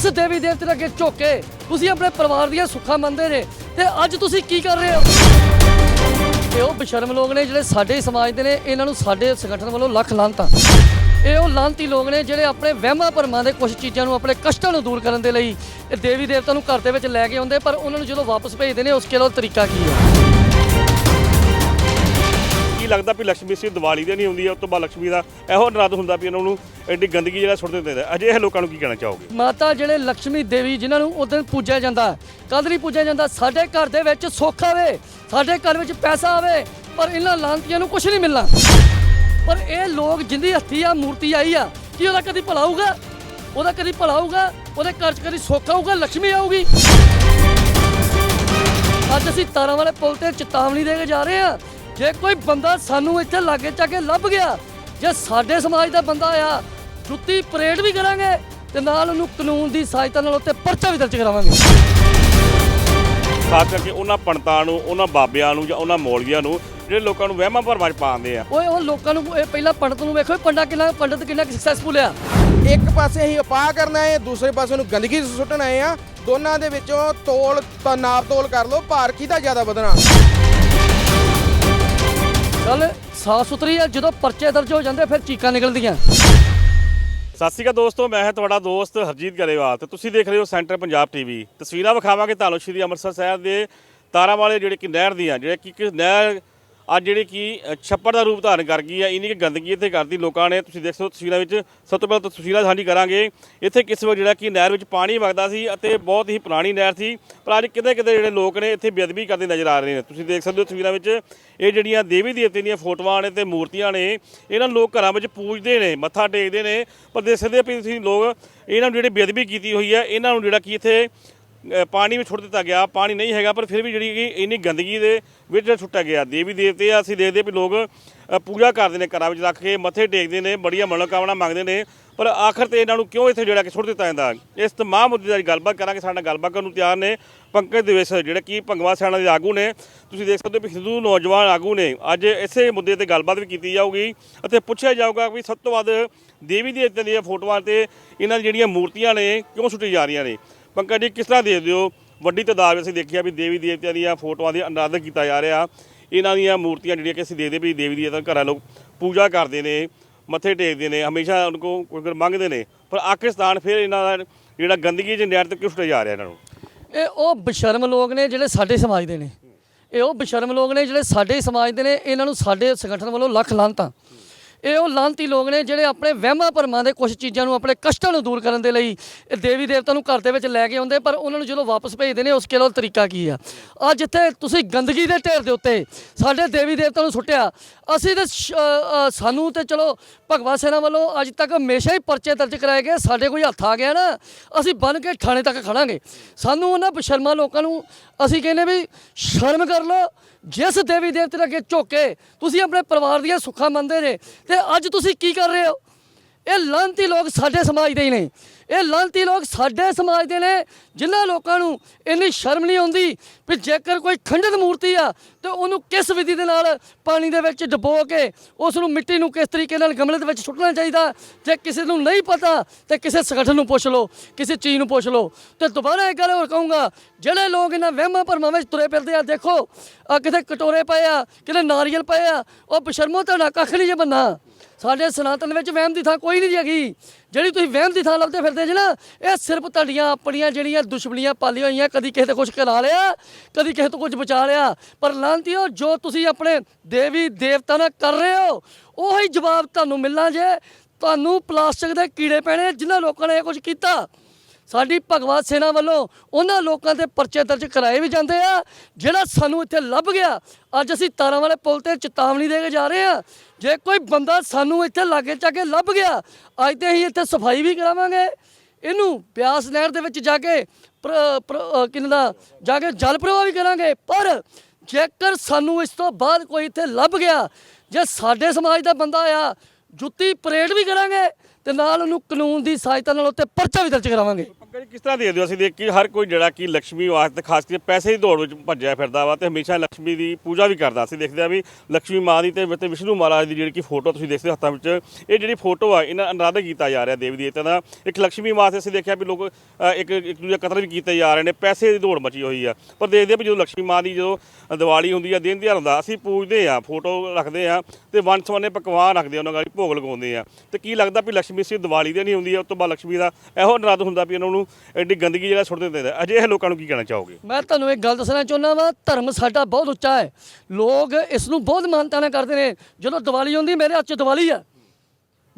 ਜਿਸ ਦੇਵੀ ਦੇਵਤੇ ਦੇ ਅੱਗੇ ਝੁੱਕ। ਕੇ ਤੁਸੀਂ ਆਪਣੇ ਪਰਿਵਾਰ ਦੀਆਂ ਸੁੱਖਾਂ ਮੰਨਦੇ ਨੇ ਤੇ ਅੱਜ ਤੁਸੀਂ ਕੀ ਕਰ ਰਹੇ ਹੋ? ਇਹ ਉਹ ਬਸ਼ਰਮ ਲੋਕ ਨੇ ਜਿਹੜੇ ਸਾਡੇ ਸਮਾਜ ਦੇ ਨੇ, ਇਹਨਾਂ ਨੂੰ ਸਾਡੇ ਸੰਗਠਨ ਵੱਲੋਂ ਲੱਖ ਲਾਂਤਾਂ। ਇਹ ਉਹ ਲਾਂਤੀ ਲੋਕ ਨੇ ਜਿਹੜੇ ਆਪਣੇ ਵਹਿਮਾਂ ਭਰਮਾਂ ਦੇ ਕੁਝ ਚੀਜ਼ਾਂ ਨੂੰ ਆਪਣੇ ਕਸ਼ਟਾਂ ਨੂੰ ਦੂਰ ਕਰਨ ਦੇ ਲਈ ਇਹ ਦੇਵੀ ਦੇਵਤਾ ਨੂੰ ਘਰ ਦੇ ਵਿੱਚ ਲੈ ਕੇ ਆਉਂਦੇ, ਪਰ ਉਹਨਾਂ ਨੂੰ ਜਦੋਂ ਵਾਪਸ ਭੇਜਦੇ ਨੇ, ਉਸ ਕੇ ਲੋ ਤਰੀਕਾ ਕੀ ਹੈ? ਲੱਗਦਾ ਵੀ ਲక్ష్ਮੀ ਸੀ ਦੀਵਾਲੀ ਦੇ ਨਹੀਂ ਆਉਂਦੀ ਆ ਤੋਂ ਬਾਅਦ ਲక్ష్ਮੀ ਦਾ ਇਹੋ ਅਨਰਾਧ ਹੁੰਦਾ ਵੀ ਇਹਨਾਂ ਨੂੰ ਐਡੀ ਗੰਦਗੀ ਜਿਹੜਾ ਸੁੱਟ ਦਿੰਦੇ ਅਜੇ ਇਹ ਲੋਕਾਂ ਨੂੰ ਕੀ ਕਹਿਣਾ ਚਾਹੋਗੇ? ਮਾਤਾ ਜਿਹੜੇ ਲక్ష్ਮੀ ਦੇਵੀ ਜਿਨ੍ਹਾਂ ਨੂੰ ਉਦੋਂ ਪੂਜਿਆ ਜਾਂਦਾ ਕਦ ਨਹੀਂ ਪੂਜਿਆ ਜਾਂਦਾ, ਸਾਡੇ ਘਰ ਦੇ ਵਿੱਚ ਸੁੱਖ ਆਵੇ, ਸਾਡੇ ਘਰ ਵਿੱਚ ਪੈਸਾ ਆਵੇ, ਪਰ ਇਹਨਾਂ ਲਾਂਤੀਆਂ ਨੂੰ ਕੁਝ ਨਹੀਂ ਮਿਲਣਾ। ਪਰ ਇਹ ਲੋਕ ਜਿੰਦੀ ਹੱਥੀ ਆ, ਮੂਰਤੀ ਆਈ ਆ, ਕੀ ਉਹਦਾ ਕਦੀ ਭਲਾ ਹੋਊਗਾ? ਉਹਦਾ ਕਦੀ ਭਲਾ ਹੋਊਗਾ? ਉਹਦੇ ਘਰ 'ਚ ਕਦੀ ਸੁੱਖ ਆਊਗਾ? ਲక్ష్ਮੀ ਆਊਗੀ? ਅੱਜ ਅਸੀਂ ਤਾਰਾਂ ਵਾਲੇ ਪੁਲ ਤੇ ਚੇਤਾਵਨੀ ਦੇ ਕੇ ਜਾ ਰਹੇ ਆ ਜੇ ਕੋਈ ਬੰਦਾ ਸਾਨੂੰ ਇੱਥੇ ਲਾਗੇ ਚਾ ਕੇ ਲੱਭ ਗਿਆ ਜੇ ਸਾਡੇ ਸਮਾਜ ਦਾ ਬੰਦਾ ਆ ਜੁੱਤੀ ਪਰੇਡ ਵੀ ਕਰਾਂਗੇ ਤੇ ਨਾਲ ਉਹਨੂੰ ਕਾਨੂੰਨ ਦੀ ਸਹਾਇਤਾ ਨਾਲ ਉੱਤੇ ਪਰਚਾ ਵੀ ਦਰਜ ਕਰਾਵਾਂਗੇ। ਖਾਸ ਕਰਕੇ ਉਹਨਾਂ ਪੰਡਤਾਂ ਨੂੰ ਉਹਨਾਂ ਬਾਬਿਆਂ ਨੂੰ ਜਾਂ ਉਹਨਾਂ ਮੌਲਵੀਆਂ ਨੂੰ ਜਿਹੜੇ ਲੋਕਾਂ ਨੂੰ ਵਹਿਮਾਂ ਭਰਮਾਂ 'ਚ ਪਾਉਂਦੇ ਆ। ਓਏ ਉਹ ਲੋਕਾਂ ਨੂੰ ਇਹ ਪਹਿਲਾਂ ਪੰਡਤ ਨੂੰ ਵੇਖੋ ਇਹ ਪੰਡਾ ਕਿੰਨਾ ਪੰਡਤ ਕਿੰਨਾ ਸਕਸੈਸਫੁਲ ਆ। ਇੱਕ ਪਾਸੇ ਅਸੀਂ ਉਪਾਅ ਕਰਨ ਆਏ ਦੂਸਰੇ ਪਾਸੇ ਨੂੰ ਗੰਦਗੀ ਸੁੱਟਣ ਆਏ ਆ। ਦੋਨਾਂ ਦੇ ਵਿੱਚੋਂ ਤੋਲ ਤਾਂ ਨਾਪ ਤੋਲ ਕਰ ਲਓ ਭਾਰ ਕਿਹਦਾ ਜ਼ਿਆਦਾ ਵਧਣਾ? ਗੱਲ ਸਾਫ਼ ਸੁਥਰੀ ਆ, ਜਦੋਂ ਪਰਚੇ ਦਰਜ ਹੋ ਜਾਂਦੇ, ਫਿਰ ਚੀਕਾਂ ਨਿਕਲਦੀਆਂ। ਸਤਿ ਸ਼੍ਰੀ ਅਕਾਲ ਦੋਸਤੋ, ਮੈਂ ਹਾਂ ਤੁਹਾਡਾ ਦੋਸਤ ਹਰਜੀਤ ਗਰੇਵਾਲ ਤੇ ਤੁਸੀਂ ਦੇਖ ਰਹੇ ਹੋ ਸੈਂਟਰ ਪੰਜਾਬ ਟੀਵੀ ਤਸਵੀਰਾਂ ਵਿਖਾਵਾਂਗੇ ਤੁਹਾਨੂੰ ਸ਼੍ਰੀ ਅੰਮ੍ਰਿਤਸਰ ਸਾਹਿਬ ਦੇ ਤਾਰਾਂ ਵਾਲੇ ਜਿਹੜੇ ਕਿ ਨਹਿਰ ਦੀਆਂ, ਜਿਹੜੇ ਕਿ ਕਿ ਨਹਿਰ ਅੱਜ ਜਿਹੜੀ ਕਿ ਛੱਪੜ ਦਾ ਰੂਪ ਧਾਰਨ ਕਰ ਗਈ ਹੈ, ਇੰਨੀ ਕਿ ਗੰਦਗੀ ਇੱਥੇ ਕਰਦੀ ਲੋਕਾਂ ਨੇ। ਤੁਸੀਂ ਦੇਖ ਸਕਦੇ ਹੋ ਤਸਵੀਰਾਂ ਵਿੱਚ ਸਭ ਤੋਂ ਪਹਿਲਾਂ ਤਾਂ ਤਸਵੀਰਾਂ ਸਾਂਝੀ ਕਰਾਂਗੇ। ਇੱਥੇ ਕਿਸ ਵਕਤ ਜਿਹੜਾ ਕਿ ਨਹਿਰ ਵਿੱਚ ਪਾਣੀ ਵਗਦਾ ਸੀ ਅਤੇ ਬਹੁਤ ਹੀ ਪੁਰਾਣੀ ਨਹਿਰ ਸੀ, ਪਰ ਅੱਜ ਕਿਤੇ ਕਿਤੇ ਜਿਹੜੇ ਲੋਕ ਨੇ ਇੱਥੇ ਬੇਅਦਬੀ ਕਰਦੇ ਨਜ਼ਰ ਆ ਰਹੇ ਨੇ। ਤੁਸੀਂ ਦੇਖ ਸਕਦੇ ਹੋ ਤਸਵੀਰਾਂ ਵਿੱਚ, ਇਹ ਜਿਹੜੀਆਂ ਦੇਵੀ ਦੇਵਤੇ ਦੀਆਂ ਫੋਟੋਆਂ ਨੇ ਤੇ ਮੂਰਤੀਆਂ ਨੇ, ਇਹਨਾਂ ਨੂੰ ਲੋਕ ਘਰਾਂ ਵਿੱਚ ਪੂਜਦੇ ਨੇ, ਮੱਥਾ ਟੇਕਦੇ ਨੇ। ਪਰ ਦੇਖ ਸਕਦੇ ਵੀ ਤੁਸੀਂ ਲੋਕ, ਇਹਨਾਂ ਨੂੰ ਜਿਹੜੇ ਬੇਅਦਬੀ ਕੀਤੀ ਹੋਈ ਹੈ, ਇਹਨਾਂ ਨੂੰ ਜਿਹੜਾ ਕਿ ਇੱਥੇ ਪਾਣੀ ਵੀ ਛੁੱਟ ਦਿੱਤਾ ਗਿਆ, ਪਾਣੀ ਨਹੀਂ ਹੈਗਾ, ਪਰ ਫਿਰ ਵੀ ਜਿਹੜੀ ਕਿ ਇੰਨੀ ਗੰਦਗੀ ਦੇ ਵਿੱਚ ਜਿਹੜਾ ਛੁੱਟਿਆ ਗਿਆ, ਦੇਵੀ ਦੇਵਤੇ ਆ, ਅਸੀਂ ਦੇਖਦੇ ਵੀ ਲੋਕ ਪੂਜਾ ਕਰਦੇ ਨੇ ਘਰਾਂ ਵਿੱਚ ਰੱਖ ਕੇ, ਮੱਥੇ ਟੇਕਦੇ ਨੇ, ਬੜੀਆਂ ਮਨੋਕਾਮਨਾ ਮੰਗਦੇ ਨੇ, ਪਰ ਆਖਰ ਤੇ ਇਹਨਾਂ ਨੂੰ ਕਿਉਂ ਇੱਥੇ ਜਿਹੜਾ ਕਿ ਸੁੱਟ ਦਿੱਤਾ ਜਾਂਦਾ? ਇਸ ਤਮਾਮ ਮੁੱਦੇ ਦੀ ਗੱਲਬਾਤ ਕਰਾਂਗੇ, ਸਾਡੇ ਨਾਲ ਗੱਲਬਾਤ ਕਰਨ ਨੂੰ ਤਿਆਰ ਨੇ ਪੰਕਜ ਦਿਵੇਸ ਜਿਹੜੇ ਕਿ ਭੰਗਵਾ ਸੈਨਾ ਦੇ ਆਗੂ ਨੇ। ਤੁਸੀਂ ਦੇਖ ਸਕਦੇ ਹੋ ਵੀ ਹਿੰਦੂ ਨੌਜਵਾਨ ਆਗੂ ਨੇ, ਅੱਜ ਇਸੇ ਮੁੱਦੇ ਤੇ ਗੱਲਬਾਤ ਵੀ ਕੀਤੀ ਜਾਊਗੀ ਅਤੇ ਪੁੱਛਿਆ ਜਾਊਗਾ ਵੀ ਸਭ ਤੋਂ ਵੱਧ ਦੇਵੀ ਦੇਵਤਿਆਂ ਦੀਆਂ ਫੋਟੋਆਂ ਤੇ ਇਹਨਾਂ ਦੀਆਂ ਜਿਹੜੀਆਂ ਮੂਰਤੀਆਂ ਨੇ, ਕਿਉਂ ਸੁੱਟੀ ਜਾ ਰਹੀਆਂ ਨੇ? ਪੰਕਜ ਜੀ, ਕਿਸ ਤਰ੍ਹਾਂ ਦੇਖਦੇ ਹੋ? ਵੱਡੀ ਤਾਦਾਦ ਵਿੱਚ ਅਸੀਂ ਦੇਖਿਆ ਵੀ ਦੇਵੀ ਦੇਵਤਿਆਂ ਦੀਆਂ ਫੋਟੋਆਂ ਦੀ ਅਨਾਦਰ ਕੀਤਾ ਜਾ ਰਿਹਾ। ਇਹਨਾਂ ਦੀਆਂ ਮੂਰਤੀਆਂ ਜਿਹੜੀਆਂ ਕਿ ਅਸੀਂ ਦੇਖਦੇ ਵੀ ਦੇਵੀ ਦੇਵਤਾ ਘਰਾਂ ਲੋਕ ਪੂਜਾ ਕਰਦੇ ਨੇ, ਮੱਥੇ ਟੇਕਦੇ ਨੇ, ਹਮੇਸ਼ਾ ਉਹਨਾਂ ਕੋਲ ਕੁਝ ਮੰਗਦੇ ਨੇ। ਪਰ ਆਕਿਸਤਾਨ ਫਿਰ ਇਹਨਾਂ ਦਾ ਜਿਹੜਾ ਗੰਦਗੀ ਚ ਨਹਿਰ ਤੇ ਕਿਉਂ ਸੁੱਟਿਆ ਜਾ ਰਿਹਾ ਇਹਨਾਂ ਨੂੰ। ਇਹ ਉਹ ਬਸ਼ਰਮ ਲੋਕ ਨੇ ਜਿਹੜੇ ਸਾਡੇ ਸਮਾਜ ਦੇ ਨੇ। ਇਹ ਉਹ ਬਸ਼ਰਮ ਲੋਕ ਨੇ ਜਿਹੜੇ ਸਾਡੇ ਸਮਾਜ ਦੇ ਨੇ। ਇਹਨਾਂ ਨੂੰ ਸਾਡੇ ਸੰਗਠਨ ਵੱਲੋਂ ਲੱਖ ਲਾਂਤਾਂ। ਇਹ ਉਹ ਲਾਂਤੀ ਲੋਕ ਨੇ ਜਿਹੜੇ ਆਪਣੇ ਵਹਿਮਾਂ ਭਰਮਾਂ ਦੇ ਕੁਝ ਚੀਜ਼ਾਂ ਨੂੰ ਆਪਣੇ ਕਸ਼ਟਾਂ ਨੂੰ ਦੂਰ ਕਰਨ ਦੇ ਲਈ ਇਹ ਦੇਵੀ ਦੇਵਤਾ ਨੂੰ ਘਰ ਦੇ ਵਿੱਚ ਲੈ ਕੇ ਆਉਂਦੇ, ਪਰ ਉਹਨਾਂ ਨੂੰ ਜਦੋਂ ਵਾਪਸ ਭੇਜਦੇ ਨੇ, ਉਸ ਕੇ ਲੋ ਤਰੀਕਾ ਕੀ ਆ? ਅੱਜ ਜਿੱਥੇ ਤੁਸੀਂ ਗੰਦਗੀ ਦੇ ਢੇਰ ਦੇ ਉੱਤੇ ਸਾਡੇ ਦੇਵੀ ਦੇਵਤਾ ਨੂੰ ਸੁੱਟਿਆ। ਅਸੀਂ ਤੇ ਸਾਨੂੰ ਤੇ ਚਲੋ ਭਗਵਾ ਸੈਨਾ ਵੱਲੋਂ ਅੱਜ ਤੱਕ ਹਮੇਸ਼ਾ ਹੀ ਪਰਚੇ ਦਰਜ ਕਰਾਏ ਗਏ। ਸਾਡੇ ਕੋਈ ਹੱਥ ਆ ਗਿਆ ਨਾ, ਅਸੀਂ ਬਨ ਕੇ ਥਾਣੇ ਤੱਕ ਖੜਾਂਗੇ। ਸਾਨੂੰ ਉਹਨਾਂ ਬਸ਼ਰਮਾ ਲੋਕਾਂ ਨੂੰ ਅਸੀਂ ਕਹਿੰਦੇ ਵੀ ਸ਼ਰਮ ਕਰ ਲਓ। ਜਿਸ ਦੇਵੀ ਦੇਵਤੇ ਦੇ ਅੱਗੇ ਝੁੱਕ ਕੇ ਤੁਸੀਂ ਆਪਣੇ ਪਰਿਵਾਰ ਦੀਆਂ ਸੁੱਖਾਂ ਮੰਨਦੇ ਨੇ, ਤੇ ਅੱਜ ਤੁਸੀਂ ਕੀ ਕਰ ਰਹੇ ਹੋ? ਇਹ ਲਾਂਤੀ ਲੋਕ ਸਾਡੇ ਸਮਾਜ ਦੇ ਹੀ ਨੇ। ਇਹ ਲਾਂਤੀ ਲੋਕ ਸਾਡੇ ਸਮਾਜ ਦੇ ਨੇ, ਜਿਨ੍ਹਾਂ ਲੋਕਾਂ ਨੂੰ ਇੰਨੀ ਸ਼ਰਮ ਨਹੀਂ ਆਉਂਦੀ ਵੀ ਜੇਕਰ ਕੋਈ ਖੰਡਿਤ ਮੂਰਤੀ ਆ, ਤੇ ਉਹਨੂੰ ਕਿਸ ਵਿਧੀ ਦੇ ਨਾਲ ਪਾਣੀ ਦੇ ਵਿੱਚ ਡਬੋ ਕੇ ਉਸ ਨੂੰ ਮਿੱਟੀ ਨੂੰ ਕਿਸ ਤਰੀਕੇ ਨਾਲ ਗਮਲੇ ਦੇ ਵਿੱਚ ਸੁੱਟਣਾ ਚਾਹੀਦਾ, ਜੇ ਕਿਸੇ ਨੂੰ ਨਹੀਂ ਪਤਾ, ਤੇ ਕਿਸੇ ਸੰਗਠਨ ਨੂੰ ਪੁੱਛ ਲਓ, ਕਿਸੇ ਚੀਜ਼ ਨੂੰ ਪੁੱਛ ਲਓ। ਤੇ ਦੁਬਾਰਾ ਇੱਕ ਗੱਲ ਹੋਰ ਕਹੂੰਗਾ, ਜਿਹੜੇ ਲੋਕ ਇਹਨਾਂ ਵਹਿਮਾਂ ਭਰਮਾਂ ਵਿੱਚ ਤੁਰੇ ਫਿਰਦੇ ਆ, ਦੇਖੋ ਆ ਕਿਤੇ ਕਟੋਰੇ ਪਏ ਆ, ਕਿਤੇ ਨਾਰੀਅਲ ਪਏ ਆ, ਉਹ ਬਸ਼ਰਮੋ ਤੁਹਾਡਾ ਕੱਖ ਨਹੀਂ ਜੇ ਬੰਨਾ ਸਾਡੇ ਸਨਾਤਨ ਵਿੱਚ ਵਹਿਮ ਦੀ ਥਾਂ ਕੋਈ ਨਹੀਂ ਹੈਗੀ। ਜਿਹੜੀ ਤੁਸੀਂ ਵਹਿਮ ਦੀ ਥਾਂ ਲੱਭਦੇ ਫਿਰਦੇ ਜੇ ਨਾ, ਇਹ ਸਿਰਫ ਤੁਹਾਡੀਆਂ ਆਪਣੀਆਂ ਜਿਹੜੀਆਂ ਦੁਸ਼ਮਣੀਆਂ ਪਾਲੀਆਂ ਹੋਈਆਂ, ਕਦੀ ਕਿਸੇ ਤੋਂ ਕੁਝ ਕਰਾ ਲਿਆ, ਕਦੀ ਕਿਸੇ ਤੋਂ ਕੁਝ ਬਚਾ ਲਿਆ। ਪਰ ਲਾਂਤੀਓ, ਜੋ ਤੁਸੀਂ ਆਪਣੇ ਦੇਵੀ ਦੇਵਤਾ ਨਾਲ ਕਰ ਰਹੇ ਹੋ, ਉਹੀ ਜਵਾਬ ਤੁਹਾਨੂੰ ਮਿਲਣਾ ਜੇ। ਤੁਹਾਨੂੰ ਪਲਾਸਟਿਕ ਦੇ ਕੀੜੇ ਪੈਣੇ, ਜਿਨ੍ਹਾਂ ਲੋਕਾਂ ਨੇ ਇਹ ਕੁਝ ਕੀਤਾ। ਸਾਡੀ ਭਗਵਤ ਸੇਨਾ ਵੱਲੋਂ ਉਹਨਾਂ ਲੋਕਾਂ ਤੇ ਪਰਚੇ ਦਰਜ ਕਰਾਏ ਵੀ ਜਾਂਦੇ ਆ, ਜਿਹੜਾ ਸਾਨੂੰ ਇੱਥੇ ਲੱਭ ਗਿਆ। ਅੱਜ ਅਸੀਂ ਤਾਰਾਂ ਵਾਲੇ ਪੁਲ ਤੇ ਚੇਤਾਵਨੀ ਦੇ ਕੇ ਜਾ ਰਹੇ ਆ। ਜੇ ਕੋਈ ਬੰਦਾ ਸਾਨੂੰ ਇੱਥੇ ਲਾਗੇ ਚਾ ਕੇ ਲੱਭ ਗਿਆ, ਅੱਜ ਤੇ ਅਸੀਂ ਇੱਥੇ ਸਫ਼ਾਈ ਵੀ ਕਰਾਵਾਂਗੇ। ਇਹਨੂੰ ਬਿਆਸ ਨਹਿਰ ਦੇ ਵਿੱਚ ਜਾ ਕੇ ਪ੍ਰ- ਪ੍ਰ- ਅਹ ਕਿੰਨਾ ਦਾ, ਜਾ ਕੇ ਜਲ ਪ੍ਰਵਾਹ ਵੀ ਕਰਾਂਗੇ। ਪਰ ਜੇਕਰ ਸਾਨੂੰ ਇਸ ਤੋਂ ਬਾਅਦ ਕੋਈ ਇੱਥੇ ਲੱਭ ਗਿਆ, ਜੇ ਸਾਡੇ ਸਮਾਜ ਦਾ ਬੰਦਾ ਆ, ਜੁੱਤੀ ਪਰੇਡ ਵੀ ਕਰਾਂਗੇ ਤੇ ਨਾਲ ਉਹਨੂੰ ਕਾਨੂੰਨ ਦੀ ਸਹਾਇਤਾ ਨਾਲ ਉੱਤੇ ਪਰਚਾ ਵੀ ਦਰਜ ਕਰਾਵਾਂਗੇ। ਲੋਕਾਂ ਕਿਸ ਤਰ੍ਹਾਂ ਦੇਖਦੇ ਹੋ ਅਸੀਂ ਦੇਖ ਕੇ ਹਰ ਕੋਈ ਜਿਹੜਾ ਕਿ ਲక్ష్ਮੀ ਵਾਸਤੇ ਖਾਸ ਕਰਕੇ ਪੈਸੇ ਦੀ ਦੌੜ ਵਿੱਚ ਭੱਜਿਆ ਫਿਰਦਾ ਵਾ ਤੇ ਹਮੇਸ਼ਾ ਲక్ష్ਮੀ ਦੀ ਪੂਜਾ ਵੀ ਕਰਦਾ। ਅਸੀਂ ਦੇਖਦੇ ਆ ਵੀ ਲక్ష్ਮੀ ਮਾਂ ਦੀ ਤੇ ਵਿਸ਼ਨੂੰ ਮਹਾਰਾਜ ਦੀ ਜਿਹੜੀ ਕਿ ਫੋਟੋ ਤੁਸੀਂ ਦੇਖਦੇ ਹੋ ਹੱਥਾਂ ਵਿੱਚ, ਇਹ ਜਿਹੜੀ ਫੋਟੋ ਆ, ਇਹਨਾਂ ਅਨਰਾਧ ਕੀਤਾ ਜਾ ਰਿਹਾ ਦੇਵੀ ਦੇਵਤਿਆਂ ਦਾ ਇੱਕ ਲక్ష్ਮੀ ਮਾਂ ਤੇ ਅਸੀਂ ਦੇਖਿਆ ਵੀ ਲੋਕ ਇੱਕ ਇੱਕ ਦੂਜੇ ਕਤਲ ਵੀ ਕੀਤੇ ਜਾ ਰਹੇ ਨੇ, ਪੈਸੇ ਦੀ ਦੌੜ ਮਚੀ ਹੋਈ ਆ। ਪਰ ਦੇਖਦੇ ਆ ਵੀ ਜਦੋਂ ਲక్ష్ਮੀ ਮਾਂ ਦੀ ਜਦੋਂ ਦੀਵਾਲੀ ਹੁੰਦੀ ਆ, ਦਿਨ ਦਿਹਾਰ ਹੁੰਦਾ ਅਸੀਂ ਪੂਜਦੇ ਆ ਫੋਟੋ ਰੱਖਦੇ ਆ ਤੇ ਵੰਨ ਸਵੰਨੇ ਪਕਵਾਨ ਰੱਖਦੇ ਆ ਉਹਨਾਂ ਨਾਲ ਭੋਗ ਲਗਾਉਂਦੇ ਆ ਤੇ ਕੀ ਲੱਗਦਾ ਵੀ ਲక్ష్ਮੀ ਸੀ ਦੀਵਾਲੀ ਦੇ ਨਹੀਂ ਹੁੰਦੀ ਆ ਉਸ ਤੋਂ ਬਾਅਦ ਲక్ష్ਮੀ ਦਾ ਇਹੋ ਅਨਰਾਧ ਹੁੰਦਾ ਵੀ ਇਹਨਾਂ ਨੂੰ ਐਡੀ ਗੰਦਗੀ ਜਿਹੜਾ ਸੁੱਟ ਦਿੰਦੇ ਨੇ ਅਜੇ ਇਹ ਲੋਕਾਂ ਨੂੰ ਕੀ ਕਹਿਣਾ ਚਾਹੋਗੇ? ਮੈਂ ਤੁਹਾਨੂੰ ਇੱਕ ਗੱਲ ਦੱਸਣਾ ਚਾਹੁੰਦਾ ਵਾਂ, ਧਰਮ ਸਾਡਾ ਬਹੁਤ ਉੱਚਾ ਹੈ। ਲੋਕ ਇਸ ਨੂੰ ਬਹੁਤ ਮਾਨਤਾ ਨਾਲ ਕਰਦੇ ਨੇ। ਜਦੋਂ ਦੀਵਾਲੀ ਆਉਂਦੀ ਮੇਰੇ ਹੱਥ 'ਚ ਦੀਵਾਲੀ ਆ।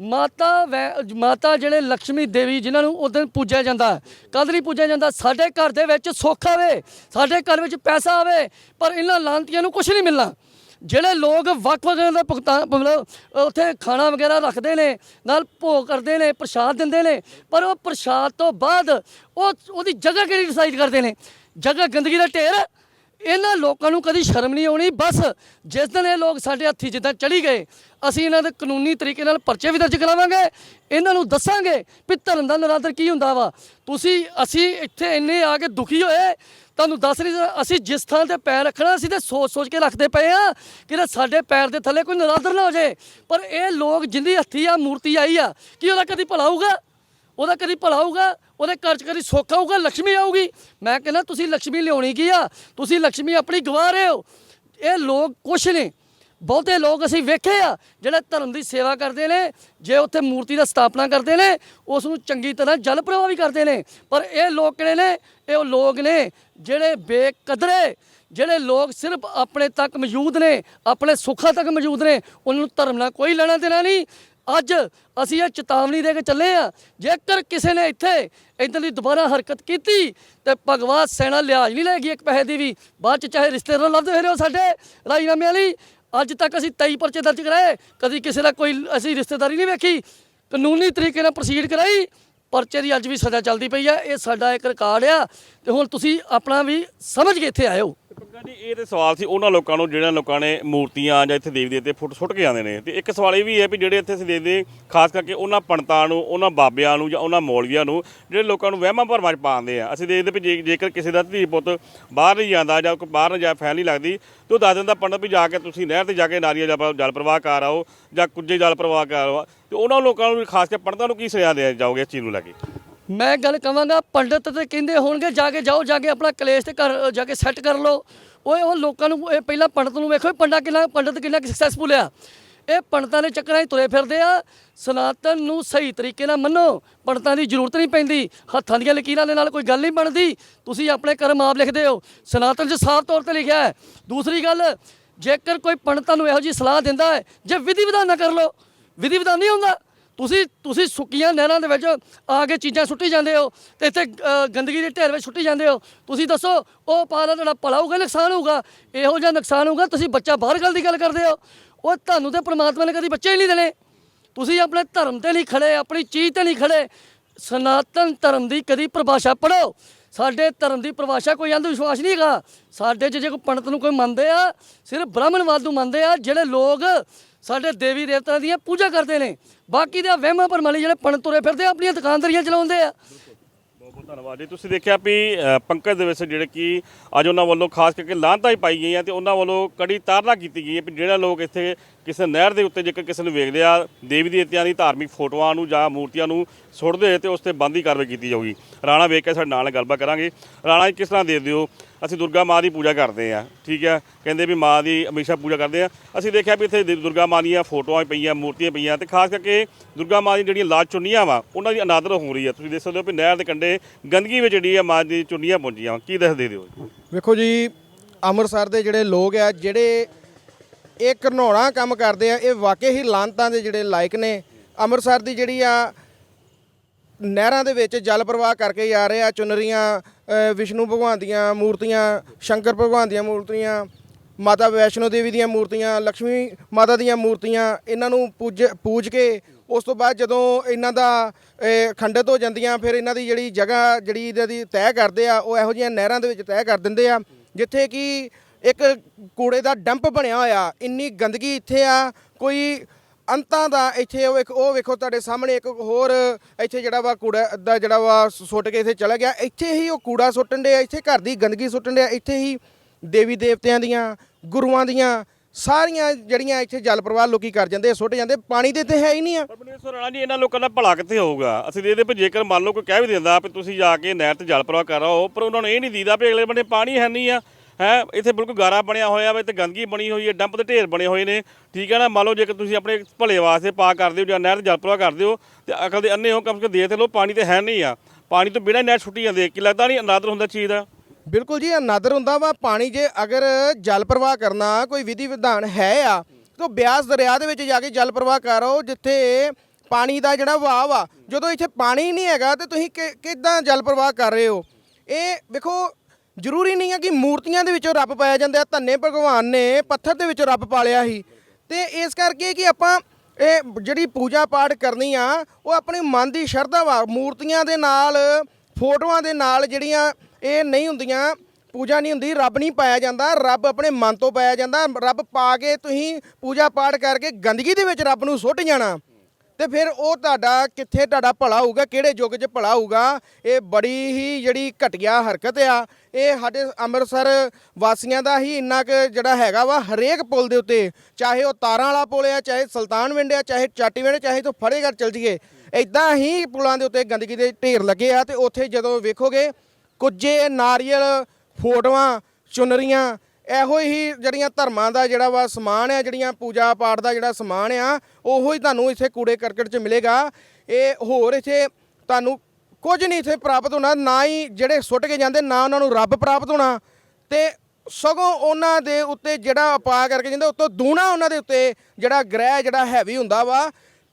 ਮਾਤਾ ਵੈ- ਮਾਤਾ ਜਿਹੜੇ ਲక్ష్ਮੀ ਦੇਵੀ ਜਿਨ੍ਹਾਂ ਨੂੰ ਉਸ ਦਿਨ ਪੂਜਿਆ ਜਾਂਦਾ ਕਦ ਨਹੀਂ ਪੂਜਿਆ ਜਾਂਦਾ, ਸਾਡੇ ਘਰ ਦੇ ਵਿੱਚ ਸੁੱਖ ਆਵੇ, ਸਾਡੇ ਘਰ ਵਿੱਚ ਪੈਸਾ ਆਵੇ, ਪਰ ਇਹਨਾਂ ਲਾਂਤੀਆਂ ਨੂੰ ਕੁਝ ਨਹੀਂ ਮਿਲਣਾ। ਜਿਹੜੇ ਲੋਕ ਵੱਖ ਵੱਖ ਦਾ ਭੁਗਤਾਨ, ਮਤਲਬ, ਉੱਥੇ ਖਾਣਾ ਵਗੈਰਾ ਰੱਖਦੇ ਨੇ, ਨਾਲ ਭੋਗ ਕਰਦੇ ਨੇ, ਪ੍ਰਸ਼ਾਦ ਦਿੰਦੇ ਨੇ, ਪਰ ਉਹ ਪ੍ਰਸ਼ਾਦ ਤੋਂ ਬਾਅਦ ਉਹ ਉਹਦੀ ਜਗ੍ਹਾ ਕਿਹੜੀ ਡਿਸਾਈਡ ਕਰਦੇ ਨੇ? ਜਗ੍ਹਾ ਗੰਦਗੀ ਦਾ ਢੇਰ, ਇਹਨਾਂ ਲੋਕਾਂ ਨੂੰ ਕਦੀ ਸ਼ਰਮ ਨਹੀਂ ਆਉਣੀ, ਬਸ ਜਿਸ ਦਿਨ ਇਹ ਲੋਕ ਸਾਡੇ ਹੱਥੀ ਜਿੱਦਾਂ ਚੜੀ ਗਏ, ਅਸੀਂ ਇਹਨਾਂ ਦੇ ਕਾਨੂੰਨੀ ਤਰੀਕੇ ਨਾਲ ਪਰਚੇ ਵੀ ਦਰਜ ਕਰਾਵਾਂਗੇ, ਇਹਨਾਂ ਨੂੰ ਦੱਸਾਂਗੇ ਵੀ ਧਰਮ ਦਾ ਨਿਰਾਦਰ ਕੀ ਹੁੰਦਾ ਵਾ। ਤੁਸੀਂ, ਅਸੀਂ ਇੱਥੇ ਇੰਨੇ ਆ ਕੇ ਦੁਖੀ ਹੋਏ ਤੁਹਾਨੂੰ ਦੱਸ ਰਹੀ ਅਸੀਂ ਜਿਸ ਥਾਂ ਤੇ ਪੈਰ ਰੱਖਣਾ, ਅਸੀਂ ਤੇ ਸੋਚ-ਸੋਚ ਕੇ ਰੱਖਦੇ ਪਏ ਆ ਕਿ ਸਾਡੇ ਪੈਰ ਦੇ ਥੱਲੇ ਕੋਈ ਨਰਾਦਰ ਨਾ ਹੋ ਜਾਏ। ਪਰ ਇਹ ਲੋਕ ਜਿੰਦੀ ਹੱਥੀ ਆ, ਮੂਰਤੀ ਆਈ ਆ, ਕੀ ਉਹਦਾ ਕਦੀ ਭਲਾ ਹੋਊਗਾ? ਉਹਦਾ ਕਦੀ ਭਲਾ ਹੋਊਗਾ? ਉਹਦੇ ਘਰ 'ਚ ਕਦੀ ਸੁੱਖ ਆਊਗਾ? ਲక్ష్ਮੀ ਆਊਗੀ? ਮੈਂ ਕਹਿੰਦਾ, ਤੁਸੀਂ ਲక్ష్ਮੀ ਲਿਆਉਣੀ ਕੀ ਆ? ਤੁਸੀਂ ਲక్ష్ਮੀ ਆਪਣੀ ਗਵਾ ਰਹੇ ਹੋ। ਇਹ ਲੋਕ ਕੁਛ ਨੇ ਬਹੁਤੇ ਲੋਕ ਅਸੀਂ ਵੇਖੇ ਆ, ਜਿਹੜੇ ਧਰਮ ਦੀ ਸੇਵਾ ਕਰਦੇ ਨੇ, ਜੇ ਉੱਥੇ ਮੂਰਤੀ ਦਾ ਸਥਾਪਨਾ ਕਰਦੇ ਨੇ, ਉਸ ਨੂੰ ਚੰਗੀ ਤਰ੍ਹਾਂ ਜਲ ਪ੍ਰਵਾਹ ਵੀ ਕਰਦੇ ਨੇ। ਪਰ ਇਹ ਲੋਕ ਕਿਹੜੇ ਨੇ? ਇਹ ਉਹ ਲੋਕ ਨੇ ਜਿਹੜੇ ਬੇਕਦਰੇ, ਜਿਹੜੇ ਲੋਕ ਸਿਰਫ ਆਪਣੇ ਤੱਕ ਮੌਜੂਦ ਨੇ, ਆਪਣੇ ਸੁੱਖਾਂ ਤੱਕ ਮੌਜੂਦ ਨੇ, ਉਹਨਾਂ ਨੂੰ ਧਰਮ ਨਾਲ ਕੋਈ ਲੈਣਾ ਦੇਣਾ ਨਹੀਂ। ਅੱਜ ਅਸੀਂ ਇਹ ਚੇਤਾਵਨੀ ਦੇ ਕੇ ਚੱਲੇ ਆ ਜੇਕਰ ਕਿਸੇ ਨੇ ਇੱਥੇ ਇਦਾਂ ਦੀ ਦੁਬਾਰਾ ਹਰਕਤ ਕੀਤੀ, ਤੇ ਭਗਵਾ ਸੈਨਾ ਲਿਹਾਜ਼ ਨਹੀਂ ਲੈਗੀ ਇੱਕ ਪੈਸੇ ਦੀ ਵੀ, ਬਾਅਦ ਚ ਚਾਹੇ ਰਿਸ਼ਤੇਦਾਰ ਲੱਭਦੇ ਫਿਰੇ ਹੋ ਸਾਡੇ ਰਾਜੀਨਾਮੇ ਵਾਲੀ। ਅੱਜ ਤੱਕ ਅਸੀਂ 23 ਪਰਚੇ ਦਰਜ ਕਰਾਏ, ਕਦੀ ਕਿਸੇ ਦਾ ਕੋਈ, ਅਸੀਂ ਰਿਸ਼ਤੇਦਾਰੀ ਨਹੀਂ ਵੇਖੀ, ਕਾਨੂੰਨੀ ਤਰੀਕੇ ਨਾਲ ਪ੍ਰੋਸੀਡ ਕਰਾਈ। ਪਰਚੇ ਦੀ ਅੱਜ ਵੀ ਸਜ਼ਾ ਚੱਲਦੀ ਪਈ ਆ, ਇਹ ਸਾਡਾ ਇੱਕ ਰਿਕਾਰਡ ਆ ਤੇ ਹੁਣ ਤੁਸੀਂ ਆਪਣਾ ਵੀ ਸਮਝ ਕੇ ਇੱਥੇ ਆਇਓ। ਤੇ ਇਹ ਤੇ ਸਵਾਲ ਸੀ ਉਹਨਾਂ ਲੋਕਾਂ ਨੂੰ ਜਿਹੜਾ ਲੋਕਾਂ ਨੇ ਮੂਰਤੀਆਂ ਜਾਂ ਇੱਥੇ ਦੇਵੀ ਦੇਵਤੇ ਫੁੱਟ ਸੁੱਟ ਕੇ ਆਉਂਦੇ ਨੇ। ਤੇ ਇੱਕ ਸਵਾਲ ਇਹ ਵੀ ਹੈ ਵੀ ਜਿਹੜੇ ਇੱਥੇ ਅਸੀਂ ਦੇਖਦੇ ਖਾਸ ਕਰਕੇ ਉਹਨਾਂ ਪੰਡਤਾਂ ਨੂੰ, ਉਹਨਾਂ ਬਾਬਿਆਂ ਨੂੰ ਜਾਂ ਉਹਨਾਂ ਮੌਲਵੀਆਂ ਨੂੰ, ਜਿਹੜੇ ਲੋਕਾਂ ਨੂੰ ਵਹਿਮਾਂ ਭਰਮਾਂ 'ਚ ਪਾਉਂਦੇ ਆ। ਅਸੀਂ ਦੇਖਦੇ ਵੀ ਜੇ- ਜੇਕਰ ਕਿਸੇ ਦਾ ਧੀ ਪੁੱਤ ਬਾਹਰ ਨਹੀਂ ਜਾਂਦਾ ਜਾਂ ਕੋਈ ਬਾਹਰ ਨਾ ਜਾ, ਫੈਲ ਨਹੀਂ ਲੱਗਦੀ, ਤੇ ਉਹ ਦੱਸ ਦਿੰਦਾ, ਪੰਡਤ ਵੀ ਜਾ ਕੇ ਤੁਸੀਂ ਨਹਿਰ ਤੇ ਜਾ ਕੇ ਨਾਰੀਅਲ ਜਲ ਜਲ ਪ੍ਰਵਾਹ ਕਰ ਆਓ ਜਾਂ ਕੁੱਜੇ ਜਲ ਪ੍ਰਵਾਹ ਕਰ ਆਓ। ਤੇ ਉਹਨਾਂ ਲੋਕਾਂ ਨੂੰ ਖਾਸ ਕਰਕੇ ਪੰਡਤਾਂ ਨੂੰ ਕੀ ਸੁਝਾਅ ਦੇ ਜਾਓਗੇ ਇਸ ਚੀਜ਼ ਨੂੰ ਲੈ ਕੇ? ਮੈਂ ਗੱਲ ਕਵਾਂਗਾ, ਪੰਡਤ ਤੇ ਕਹਿੰਦੇ ਹੋਣਗੇ, ਜਾ ਕੇ ਜਾਓ, ਜਾ ਕੇ ਆਪਣਾ ਕਲੇਸ਼ ਤੇ ਘਰ, ਜਾ ਕੇ ਸੈੱਟ ਕਰ ਲਓ। ਓਏ, ਉਹ ਲੋਕਾਂ ਨੂੰ, ਇਹ ਪਹਿਲਾਂ ਪੰਡਤ ਨੂੰ ਵੇਖੋ ਇਹ ਪੰਡਾ ਕਿੰਨਾ, ਪੰਡਤ ਕਿੰਨਾ ਸਕਸੈਸਫੁਲ ਆ। ਇਹ ਪੰਡਤਾਂ ਦੇ ਚੱਕਰਾਂ 'ਚ ਤੁਰੇ ਫਿਰਦੇ ਆ। ਸਨਾਤਨ ਨੂੰ ਸਹੀ ਤਰੀਕੇ ਨਾਲ ਮੰਨੋ। ਪੰਡਤਾਂ ਦੀ ਜ਼ਰੂਰਤ ਨਹੀਂ ਪੈਂਦੀ। ਹੱਥਾਂ ਦੀਆਂ ਲਕੀਰਾਂ ਦੇ ਨਾਲ ਕੋਈ ਗੱਲ ਨਹੀਂ ਬਣਦੀ। ਤੁਸੀਂ ਆਪਣੇ ਕਰਮ ਆਪ ਲਿਖਦੇ ਹੋ। ਸਨਾਤਨ 'ਚ ਸਾਫ਼ ਤੌਰ ਤੇ ਲਿਖਿਆ ਹੈ। ਦੂਸਰੀ ਗੱਲ, ਜੇਕਰ ਕੋਈ ਪੰਡਤਾਂ ਨੂੰ ਇਹੋ ਜੀ ਸਲਾਹ ਦਿੰਦਾ ਹੈ, ਜੇ ਵਿਧੀ ਵਿਧਾਨ ਨਾ ਕਰ ਲਓ ਵਿਧੀ ਵਿਧਾਨ ਨਹੀਂ ਹੁੰਦਾ। ਤੁਸੀਂ ਤੁਸੀਂ ਸੁੱਕੀਆਂ ਨਹਿਰਾਂ ਦੇ ਵਿੱਚ ਆ ਕੇ ਚੀਜ਼ਾਂ ਸੁੱਟੀ ਜਾਂਦੇ ਹੋ, ਤੇ ਇੱਥੇ ਗੰਦਗੀ ਦੇ ਢੇਰ ਵਿੱਚ ਸੁੱਟੀ ਜਾਂਦੇ ਹੋ। ਤੁਸੀਂ ਦੱਸੋ, ਉਹ ਪਾਲਾ ਤੁਹਾਡਾ ਭਲਾ ਹੋਊਗਾ ਨੁਕਸਾਨ ਹੋਊਗਾ? ਇਹੋ ਜਿਹਾ ਨੁਕਸਾਨ ਹੋਊਗਾ, ਤੁਸੀਂ ਬੱਚਾ ਬਾਹਰ ਗੱਲ ਦੀ ਗੱਲ ਕਰਦੇ ਹੋ। ਉਹ ਤੁਹਾਨੂੰ ਤੇ ਪ੍ਰਮਾਤਮਾ ਨੇ ਕਦੀ ਬੱਚੇ ਹੀ ਨਹੀਂ ਦੇਣੇ। ਤੁਸੀਂ ਆਪਣੇ ਧਰਮ ਤੇ ਨਹੀਂ ਖੜੇ, ਆਪਣੀ ਚੀਜ਼ ਤੇ ਨਹੀਂ ਖੜੇ। ਸਨਾਤਨ ਧਰਮ ਦੀ ਕਦੀ ਪਰਿਭਾਸ਼ਾ ਪੜੋ ਸਾਡੇ ਧਰਮ ਦੀ ਪਰਿਭਾਸ਼ਾ ਕੋਈ ਅੰਧ ਵਿਸ਼ਵਾਸ ਨਹੀਂ ਹੈਗਾ। ਸਾਡੇ 'ਚ ਜੇ ਕੋਈ ਪੰਡਤ ਨੂੰ ਕੋਈ ਮੰਨਦੇ ਆ, ਸਿਰਫ ਬ੍ਰਾਹਮਣਵਾਦ ਨੂੰ ਮੰਨਦੇ ਆ, ਜਿਹੜੇ ਲੋਕ ਸਾਡੇ ਦੇਵੀ ਦੇਵਤਾ ਦੀਆਂ ਪੂਜਾ ਕਰਦੇ ਨੇ। ਬਾਕੀ ਦੇ ਵਹਿਮਾਂ ਪਰਮਾਲੀ ਜਿਹੜੇ ਪਣ ਤੁਰੇ ਫਿਰਦੇ ਆ ਆਪਣੀਆਂ ਦੁਕਾਨਦਾਰੀਆਂ ਚਲਾਉਂਦੇ ਆ। ਬਹੁਤ ਬਹੁਤ ਧੰਨਵਾਦ ਜੀ। ਤੁਸੀਂ ਦੇਖਿਆ ਵੀ ਅ, ਪੰਕਜ ਦੇ ਵਿੱਚ ਜਿਹੜੇ ਕਿ ਅੱਜ ਉਹਨਾਂ ਵੱਲੋਂ ਖਾਸ ਕਰਕੇ ਲਾਂਤਾਂ ਹੀ ਪਾਈ ਗਈਆਂ ਤੇ ਉਹਨਾਂ ਵੱਲੋਂ ਕੜੀ ਤਾਰਨਾ ਕੀਤੀ ਗਈ ਹੈ ਵੀ ਜਿਹੜਾ ਲੋਕ ਇੱਥੇ ਕਿਸੇ ਨਹਿਰ ਦੇ ਉੱਤੇ ਜੇਕਰ ਕਿਸੇ ਨੂੰ ਵੇਖਦੇ ਆ, ਦੇਵੀ ਦੇਵਤਿਆਂ ਦੀ ਧਾਰਮਿਕ ਫੋਟੋਆਂ ਨੂੰ ਜਾਂ ਮੂਰਤੀਆਂ ਨੂੰ ਸੁੱਟਦੇ ਹੋਏ ਤੇ ਉਸ ਤੇ ਬੰਦੀ ਕਾਰਵਾਈ ਕੀਤੀ ਜਾਊਗੀ। ਰਾਣਾ ਵੇਖ ਕੇ ਸਾਡੇ ਨਾਲ ਗੱਲਬਾਤ ਕਰਾਂਗੇ। ਰਾਣਾ ਜੀ, ਕਿਸ ਤਰ੍ਹਾਂ ਦੇ ਦਿਓ ਅਸੀਂ ਦੁਰਗਾ ਮਾਂ ਦੀ ਪੂਜਾ ਕਰਦੇ ਆ ਠੀਕ ਹੈ? ਕਹਿੰਦੇ ਵੀ ਮਾਂ ਦੀ ਹਮੇਸ਼ਾ ਪੂਜਾ ਕਰਦੇ ਆ ਅਸੀਂ ਦੇਖਿਆ ਵੀ ਇੱਥੇ ਦ- ਦੁਰਗਾ ਮਾਂ ਦੀਆਂ ਫੋਟੋਆਂ ਪਈਆਂ, ਮੂਰਤੀਆਂ ਪਈਆਂ ਤੇ ਖਾਸ ਕਰਕੇ ਦੁਰਗਾ ਮਾਂ ਦੀ ਜਿਹੜੀਆਂ ਲਾਲ ਚੁੰਨੀਆਂ ਵਾ, ਉਹਨਾਂ ਦੀ ਅਨਾਦਰ ਹੋ ਰਹੀ ਆ ਤੁਸੀਂ ਦੇਖ ਸਕਦੇ ਹੋ ਵੀ ਨਹਿਰ ਦੇ ਕੰਢੇ ਗੰਦਗੀ ਵਿੱਚ ਜਿਹੜੀ ਆ ਮਾਂ ਦੀ ਚੁੰਨੀਆਂ ਪਹੁੰਚੀਆਂ ਵਾਂ। ਕੀ ਦੱਸ ਦੇ ਦਿਓ ਵੇਖੋ ਜੀ, ਅੰਮ੍ਰਿਤਸਰ ਦੇ ਜਿਹੜੇ ਲੋਕ ਆ, ਜਿਹੜੇ ਇਹ ਘਰਨਾਉਣਾ ਕੰਮ ਕਰਦੇ ਆ, ਇਹ ਵਾਕਈ ਹੀ ਲਾਂਤਾਂ ਦੇ ਜਿਹੜੇ ਲਾਇਕ ਨੇ। ਅੰਮ੍ਰਿਤਸਰ ਦੀ ਜਿਹੜੀ ਆ ਨਹਿਰਾਂ ਦੇ ਵਿੱਚ ਜਲ ਪ੍ਰਵਾਹ ਕਰਕੇ ਜਾ ਰਹੇ ਆ, ਚੁਨਰੀਆਂ ਵਿਸ਼ਨੂੰ ਭਗਵਾਨ ਦੀਆਂ ਮੂਰਤੀਆਂ, ਸ਼ੰਕਰ ਭਗਵਾਨ ਦੀਆਂ ਮੂਰਤੀਆਂ, ਮਾਤਾ ਵੈਸ਼ਨੋ ਦੇਵੀ ਦੀਆਂ ਮੂਰਤੀਆਂ ਲక్ష్ਮੀ ਮਾਤਾ ਦੀਆਂ ਮੂਰਤੀਆਂ, ਇਹਨਾਂ ਨੂੰ ਪੂਜ ਪੂਜ ਕੇ ਉਸ ਤੋਂ ਬਾਅਦ ਜਦੋਂ ਇਹਨਾਂ ਦਾ ਖੰਡਿਤ ਹੋ ਜਾਂਦੀਆਂ, ਫਿਰ ਇਹਨਾਂ ਦੀ ਜਿਹੜੀ ਜਗ੍ਹਾ ਜਿਹੜੀ ਇਹਨਾਂ ਦੀ ਤੈਅ ਕਰਦੇ ਆ, ਉਹ ਇਹੋ ਜਿਹੀਆਂ ਨਹਿਰਾਂ ਦੇ ਵਿੱਚ ਤੈਅ ਕਰ ਦਿੰਦੇ ਆ, ਜਿੱਥੇ ਕਿ ਇੱਕ ਕੂੜੇ ਦਾ ਡੰਪ ਬਣਿਆ ਹੋਇਆ, ਇੰਨੀ ਗੰਦਗੀ ਇੱਥੇ ਆ, ਕੋਈ ਅੰਤਾਂ ਦਾ ਇੱਥੇ ਉਹ ਇੱਕ ਉਹ ਵੇਖੋ ਤੁਹਾਡੇ ਸਾਹਮਣੇ ਇੱਕ ਹੋਰ ਇੱਥੇ ਜਿਹੜਾ ਵਾ ਕੂੜਾ ਦਾ ਜਿਹੜਾ ਵਾ ਸੁੱਟ ਕੇ ਇੱਥੇ ਚਲਾ ਗਿਆ, ਇੱਥੇ ਹੀ ਉਹ ਕੂੜਾ ਸੁੱਟਣ ਦੇ ਇੱਥੇ ਘਰ ਦੀ ਗੰਦਗੀ ਸੁੱਟਣ ਦੇ ਇੱਥੇ ਹੀ ਦੇਵੀ ਦੇਵਤਿਆਂ ਦੀਆਂ, ਗੁਰੂਆਂ ਦੀਆਂ, ਸਾਰੀਆਂ ਜਿਹੜੀਆਂ ਇੱਥੇ ਜਲ ਪ੍ਰਵਾਹ ਲੋਕੀ ਕਰ ਜਾਂਦੇ ਸੁੱਟ ਜਾਂਦੇ ਪਾਣੀ ਦੇ ਤੇ ਹੈ ਹੀ ਨਹੀਂ ਆ। ਪਰ ਰਾਣਾ ਜੀ ਇਹਨਾਂ ਲੋਕਾਂ ਦਾ ਭਲਾ ਕਿੱਥੇ ਹੋਊਗਾ? ਅਸੀਂ ਦੇਖਦੇ ਵੀ ਜੇਕਰ ਮੰਨ ਲਓ ਕੋਈ ਕਹਿ ਵੀ ਦਿੰਦਾ ਵੀ ਤੁਸੀਂ ਜਾ ਕੇ ਨਹਿਰ ਤੇ ਜਲ ਪ੍ਰਵਾਹ ਕਰੋ ਪਰ ਉਹਨਾਂ ਨੂੰ ਇਹ ਨਹੀਂ ਦੀਦਾ ਵੀ ਅਗਲੇ ਬੰਨੇ ਪਾਣੀ ਹੈ ਨਹੀਂ ਆ। ਹੈ, ਇੱਥੇ ਬਿਲਕੁਲ ਗਾਰਾ ਬਣਿਆ ਹੋਇਆ ਵਾ, ਇੱਥੇ ਗੰਦਗੀ ਬਣੀ ਹੋਈ ਹੈ, ਡੰਪ ਦੇ ਢੇਰ ਬਣੇ ਹੋਏ ਨੇ। ਠੀਕ ਹੈ ਨਾ, ਮੰਨ ਲਓ ਜੇਕਰ ਤੁਸੀਂ ਆਪਣੇ ਭਲੇ ਵਾਸਤੇ ਪਾ ਕਰਦੇ ਹੋ ਜਾਂ ਨਹਿਰ ਤੇ ਜਲ ਪ੍ਰਵਾਹ ਕਰਦੇ ਹੋ ਤੇ ਅਕਲ ਦੇ ਅੰਨੇ ਹੋ ਕਮ ਸੇ ਕਮ ਦੇਖ ਲਓ, ਪਾਣੀ ਤੇ ਹੈ ਨਹੀਂ ਆ। ਪਾਣੀ ਤੋਂ ਬਿਨਾਂ ਨਹਿਰ ਛੁੱਟੀ ਜਾਂਦੀ ਹੈ। ਕੀ ਲੱਗਦਾ ਨਹੀਂ ਅਨਾਦਰ ਹੁੰਦਾ ਚੀਜ਼ ਦਾ? ਬਿਲਕੁਲ ਜੀ, ਅਨਾਦਰ ਹੁੰਦਾ ਵਾ। ਪਾਣੀ ਜੇ ਅਗਰ ਜਲ ਪ੍ਰਵਾਹ ਕਰਨਾ, ਕੋਈ ਵਿਧੀ ਵਿਧਾਨ ਹੈ ਆ, ਤਾਂ ਬਿਆਸ ਦਰਿਆ ਦੇ ਵਿੱਚ ਜਾ ਕੇ ਜਲ ਪ੍ਰਵਾਹ ਕਰੋ, ਜਿੱਥੇ ਪਾਣੀ ਦਾ ਜਿਹੜਾ ਵਹਾਅ ਵਾ, ਜਦੋਂ ਇੱਥੇ ਪਾਣੀ ਨਹੀਂ ਹੈਗਾ, ਤੇ ਤੁਸੀਂ ਕਿ- ਕਿੱਦਾਂ ਜਲ ਪ੍ਰਵਾਹ ਕਰ ਰਹੇ ਹੋ? ਇਹ ਵੇਖੋ ਜ਼ਰੂਰੀ ਨਹੀਂ ਹੈ ਕਿ ਮੂਰਤੀਆਂ ਦੇ ਵਿੱਚੋਂ ਰੱਬ ਪਾਇਆ ਜਾਂਦਾ ਹੈ ਧੰਨੇ ਭਗਵਾਨ ਨੇ ਪੱਥਰ ਦੇ ਵਿੱਚੋਂ ਰੱਬ ਪਾਲਿਆ ਸੀ। ਤੇ ਇਸ ਕਰਕੇ ਕਿ ਆਪਾਂ ਇਹ ਜਿਹੜੀ ਪੂਜਾ ਪਾਠ ਕਰਨੀ ਆ, ਉਹ ਆਪਣੇ ਮਨ ਦੀ ਸ਼ਰਧਾ ਵਾ, ਮੂਰਤੀਆਂ ਦੇ ਨਾਲ, ਫੋਟੋਆਂ ਦੇ ਨਾਲ ਜਿਹੜੀਆਂ ਇਹ ਨਹੀਂ ਹੁੰਦੀਆਂ, ਪੂਜਾ ਨਹੀਂ ਹੁੰਦੀ, ਰੱਬ ਨਹੀਂ ਪਾਇਆ ਜਾਂਦਾ, ਰੱਬ ਆਪਣੇ ਮਨ ਤੋਂ ਪਾਇਆ ਜਾਂਦਾ, ਰੱਬ ਪਾ ਕੇ ਤੁਸੀਂ ਪੂਜਾ ਪਾਠ ਕਰਕੇ ਗੰਦਗੀ ਦੇ ਵਿੱਚ ਰੱਬ ਨੂੰ ਸੁੱਟ ਜਾਣਾ। ਤੇ ਫਿਰ ਉਹ ਤੁਹਾਡਾ ਕਿੱਥੇ ਤੁਹਾਡਾ ਭਲਾ ਹੋਊਗਾ, ਕਿਹੜੇ ਯੁੱਗ 'ਚ ਭਲਾ ਹੋਊਗਾ, ਇਹ ਬੜੀ ਹੀ ਜਿਹੜੀ ਘਟੀਆ ਹਰਕਤ ਆ। ਇਹ ਸਾਡੇ ਅੰਮ੍ਰਿਤਸਰ ਵਾਸੀਆਂ ਦਾ ਹੀ ਇੰਨਾ ਕੁ ਜਿਹੜਾ ਹੈਗਾ ਵਾ, ਹਰੇਕ ਪੁਲ ਦੇ ਉੱਤੇ, ਚਾਹੇ ਉਹ ਤਾਰਾਂ ਵਾਲਾ ਪੁਲ ਆ, ਚਾਹੇ ਸੁਲਤਾਨ ਵਿੰਡ ਆ, ਚਾਹੇ ਚਾਟੀਵਿੰਡ ਚਾਹੇ ਤੋਂ ਫੜੇਗੜ ਚਲ ਜੀਏ ਇਦਾਂ ਹੀ ਪੁਲਾਂ ਦੇ ਉੱਤੇ ਗੰਦਗੀ ਦੇ ਢੇਰ ਲੱਗੇ ਆ ਤੇ ਉੱਥੇ ਜਦੋਂ ਵੇਖੋਗੇ, ਕੁਝੇ ਨਾਰੀਅਲ ਫੋਟੋਆਂ ਚੁਨਰੀਆਂ ਇਹੋ ਹੀ ਜਿਹੜੀਆਂ ਧਰਮਾਂ ਦਾ ਜਿਹੜਾ ਵਾ ਸਮਾਨ ਆ, ਜਿਹੜੀਆਂ ਪੂਜਾ ਪਾਠ ਦਾ ਜਿਹੜਾ ਸਮਾਨ ਆ, ਉਹੋ ਹੀ ਤੁਹਾਨੂੰ ਇੱਥੇ ਕੂੜੇ ਕਰਕਟ 'ਚ ਮਿਲੇਗਾ। ਇਹ ਹੋਰ ਇੱਥੇ ਤੁਹਾਨੂੰ ਕੁਝ ਨਹੀਂ ਇੱਥੇ ਪ੍ਰਾਪਤ ਹੋਣਾ, ਨਾ ਹੀ ਜਿਹੜੇ ਸੁੱਟ ਕੇ ਜਾਂਦੇ, ਨਾ ਉਹਨਾਂ ਨੂੰ ਰੱਬ ਪ੍ਰਾਪਤ ਹੋਣਾ। ਤੇ ਸਗੋਂ ਉਹਨਾਂ ਦੇ ਉੱਤੇ ਜਿਹੜਾ ਉਪਾਅ ਕਰਕੇ ਜਾਂਦੇ ਉਤੋਂ ਦੂਣਾ ਉਹਨਾਂ ਦੇ ਉੱਤੇ ਜਿਹੜਾ ਗ੍ਰਹਿ ਜਿਹੜਾ ਹੈਵੀ ਹੁੰਦਾ ਵਾ।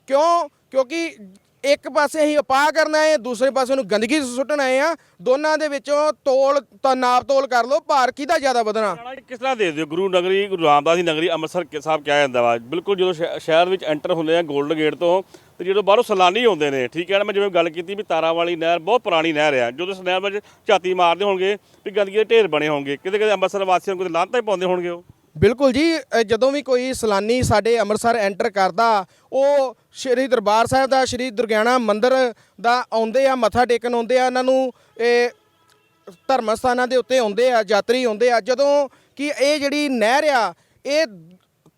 ਕਿਉਂ? ਕਿਉਂਕਿ ਇੱਕ ਪਾਸੇ ਅਸੀਂ ਉਪਾਅ ਕਰਨਾ ਹੈ, ਦੂਸਰੇ ਪਾਸੇ ਨੂੰ ਗੰਦਗੀ ਸੁੱਟਣਾ ਆਏ ਆ ਦੋਨਾਂ ਦੇ ਵਿੱਚੋਂ ਤੋਲ, ਤਾਂ ਨਾਪ ਤੋਲ ਕਰ ਲਓ, ਭਾਰ ਕਿਹਦਾ ਜ਼ਿਆਦਾ ਵਧਣਾ? ਕਿਸ ਤਰ੍ਹਾਂ ਦੇ ਦਿਓ? ਗੁਰੂ ਨਗਰੀ, ਗੁਰੂ ਰਾਮਦਾਸ ਦੀ ਨਗਰੀ ਅੰਮ੍ਰਿਤਸਰ ਸਾਹਿਬ ਕਿਹਾ ਜਾਂਦਾ ਵਾ। ਬਿਲਕੁਲ ਜਦੋਂ ਸ਼ਹਿ- ਸ਼ਹਿਰ ਵਿੱਚ ਐਂਟਰ ਹੁੰਦੇ ਆ 골ਡ ਗੇਟ ਤੋਂ, ਤੇ ਜਦੋਂ ਬਾਹਰੋਂ ਸੈਲਾਨੀ ਆਉਂਦੇ ਨੇ, ਠੀਕ ਹੈ ਨਾ? ਮੈਂ ਜਿਵੇਂ ਗੱਲ ਕੀਤੀ ਵੀ ਤਾਰਾਂ ਵਾਲੀ ਨਹਿਰ ਬਹੁਤ ਪੁਰਾਣੀ ਨਹਿਰ ਆ। ਜਦੋਂ ਇਸ ਨਹਿਰ ਵਿੱਚ ਝਾਤੀ ਮਾਰਦੇ ਹੋਣਗੇ, ਵੀ ਗੰਦਗੀ ਦੇ ਢੇਰ ਬਣੇ ਹੋਣਗੇ ਕਿਤੇ ਕਿਤੇ ਅੰਮ੍ਰਿਤਸਰ ਵਾਸੀਆਂ ਨੂੰ ਕਿਤੇ ਲਾਂਤਾਂ ਹੀ ਪਾਉਂਦੇ ਹੋਣਗੇ ਉਹ। ਬਿਲਕੁਲ ਜੀ ਅ, ਜਦੋਂ ਵੀ ਕੋਈ ਸਲਾਨੀ ਸਾਡੇ ਅੰਮ੍ਰਿਤਸਰ ਐਂਟਰ ਕਰਦਾ ਉਹ ਸ਼੍ਰੀ ਦਰਬਾਰ ਸਾਹਿਬ ਦਾ ਸ਼੍ਰੀ ਦੁਰਗਿਆਣਾ ਮੰਦਿਰ ਦਾ ਆਉਂਦੇ ਆ ਮੱਥਾ ਟੇਕਣ ਆਉਂਦੇ ਆ ਇਹਨਾਂ ਨੂੰ ਇਹ ਧਰਮ ਸਥਾਨਾਂ ਦੇ ਉੱਤੇ ਆਉਂਦੇ ਆ ਯਾਤਰੀ ਆਉਂਦੇ ਆ। ਜਦੋਂ ਕਿ ਇਹ ਜਿਹੜੀ ਨਹਿਰ ਆ ਇਹ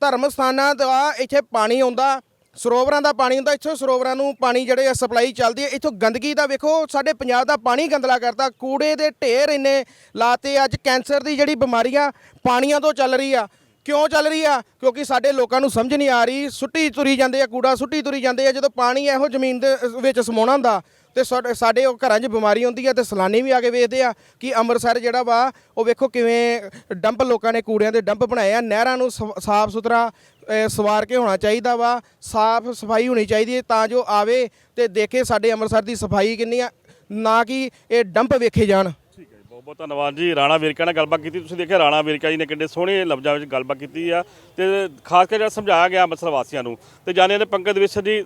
ਧਰਮ ਸਥਾਨਾਂ ਦਾ ਇੱਥੇ ਪਾਣੀ ਆਉਂਦਾ ਸਰੋਵਰਾਂ ਦਾ ਪਾਣੀ ਹੁੰਦਾ, ਇੱਥੋਂ ਸਰੋਵਰਾਂ ਨੂੰ ਪਾਣੀ ਜਿਹੜੇ ਆ ਸਪਲਾਈ ਚੱਲਦੀ ਹੈ। ਇੱਥੋਂ ਗੰਦਗੀ ਦਾ ਵੇਖੋ, ਸਾਡੇ ਪੰਜਾਬ ਦਾ ਪਾਣੀ ਗੰਦਲਾ ਕਰਤਾ ਕੂੜੇ ਦੇ ਢੇਰ ਇੰਨੇ ਲਾਤੇ, ਅੱਜ ਕੈਂਸਰ ਦੀ ਜਿਹੜੀ ਬਿਮਾਰੀਆਂ ਪਾਣੀਆਂ ਤੋਂ ਚੱਲ ਰਹੀ ਆ। ਕਿਉਂ ਚੱਲ ਰਹੀ ਆ? ਕਿਉਂਕਿ ਸਾਡੇ ਲੋਕਾਂ ਨੂੰ ਸਮਝ ਨਹੀਂ ਆ ਰਹੀ। ਸੁੱਟੀ ਤੁਰੀ ਜਾਂਦੇ ਆ, ਕੂੜਾ ਸੁੱਟੀ ਤੁਰੀ ਜਾਂਦੇ ਆ, ਜਦੋਂ ਪਾਣੀ ਇਹੋ ਜ਼ਮੀਨ ਦੇ ਵਿੱਚ ਸਮਾਉਣਾ ਹੁੰਦਾ, ਤੇ ਸਾਡੇ- ਸਾਡੇ ਉਹ ਘਰਾਂ 'ਚ ਬਿਮਾਰੀ ਹੁੰਦੀ ਆ, ਤੇ ਸਲਾਨੀ ਵੀ ਆ ਕੇ ਵੇਖਦੇ ਆ ਕਿ ਅੰਮ੍ਰਿਤਸਰ ਜਿਹੜਾ ਵਾ, ਉਹ ਵੇਖੋ ਕਿਵੇਂ ਡੰਪ ਲੋਕਾਂ ਨੇ ਕੂੜਿਆਂ ਦੇ ਡੰਪ ਬਣਾਏ ਆ, ਨਹਿਰਾਂ ਨੂੰ ਸ- ਸਾਫ਼ ਸੁਥਰਾ ਅ, ਸਵਾਰ ਕੇ ਹੋਣਾ ਚਾਹੀਦਾ ਵਾ। ਸਾਫ਼ ਸਫ਼ਾਈ ਹੋਣੀ ਚਾਹੀਦੀ ਹੈ ਤਾਂ ਜੋ ਆਵੇ ਤੇ ਦੇਖੇ ਸਾਡੇ ਅੰਮ੍ਰਿਤਸਰ ਦੀ ਸਫ਼ਾਈ ਕਿੰਨੀ ਆ ਨਾ ਕਿ ਇਹ ਡੰਪ ਵੇਖੇ ਜਾਣ। ਠੀਕ ਹੈ ਜੀ, ਬਹੁਤ ਬਹੁਤ ਧੰਨਵਾਦ ਜੀ। ਰਾਣਾ ਵੇਰਕਾ ਨਾਲ ਗੱਲਬਾਤ ਕੀਤੀ ਤੁਸੀਂ ਦੇਖਿਆ ਰਾਣਾ ਵੇਰਕਾ ਜੀ ਨੇ ਕਿੰਨੇ ਸੋਹਣੇ ਲਫ਼ਜ਼ਾਂ ਵਿੱਚ ਗੱਲਬਾਤ ਕੀਤੀ ਆ ਤੇ ਖਾਸ ਕਰਕੇ ਜਿਹੜਾ ਸਮਝਾਇਆ ਗਿਆ ਅੰਮ੍ਰਿਤਸਰ ਵਾਸੀਆਂ ਨੂੰ। ਤੇ ਜਾਣੇ ਨੇ ਪੰਕਜ ਵਿਸ਼ਰ ਜੀ